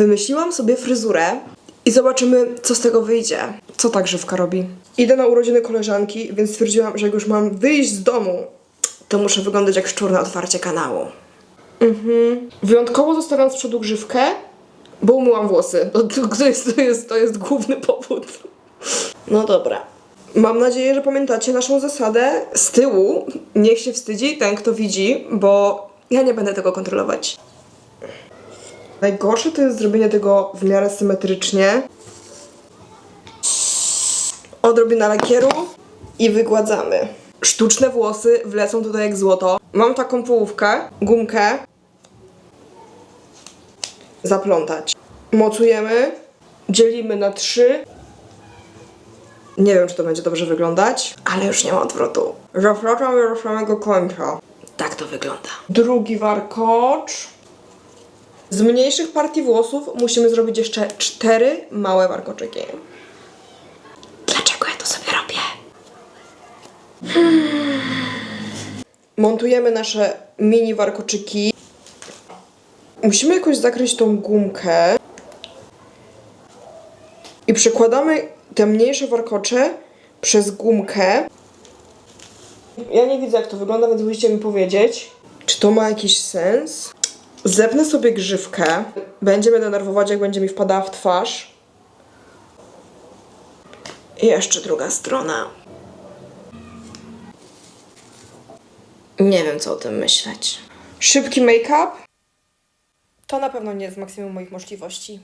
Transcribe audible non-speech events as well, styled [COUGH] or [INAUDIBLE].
Wymyśliłam sobie fryzurę i zobaczymy, co z tego wyjdzie. Co ta grzywka robi? Idę na urodziny koleżanki, więc stwierdziłam, że jak już mam wyjść z domu, to muszę wyglądać jak szczur na otwarcie kanału. Mhm. Wyjątkowo zostawiam z przodu grzywkę, bo umyłam włosy. [LAUGHS] To, to, jest, to, jest, to jest główny powód. No dobra. Mam nadzieję, że pamiętacie naszą zasadę. Z tyłu niech się wstydzi ten, kto widzi, bo ja nie będę tego kontrolować. Najgorsze to jest zrobienie tego w miarę symetrycznie. Odrobina lakieru i wygładzamy. Sztuczne włosy wlecą tutaj jak złoto. Mam taką połówkę, gumkę. Zaplątać. Mocujemy, dzielimy na trzy. Nie wiem, czy to będzie dobrze wyglądać, ale już nie ma odwrotu. Zapraszam do końca. Tak to wygląda. Drugi warkocz. Z mniejszych partii włosów musimy zrobić jeszcze cztery małe warkoczyki. Dlaczego ja to sobie robię? Hmm. Montujemy nasze mini warkoczyki. Musimy jakoś zakryć tą gumkę. I przekładamy te mniejsze warkocze przez gumkę. Ja nie widzę jak to wygląda, więc musicie mi powiedzieć, czy to ma jakiś sens. Zepnę sobie grzywkę. Będzie mnie denerwować, jak będzie mi wpadała w twarz. I jeszcze druga strona. Nie wiem, co o tym myśleć. Szybki make-up. To na pewno nie jest maksimum moich możliwości.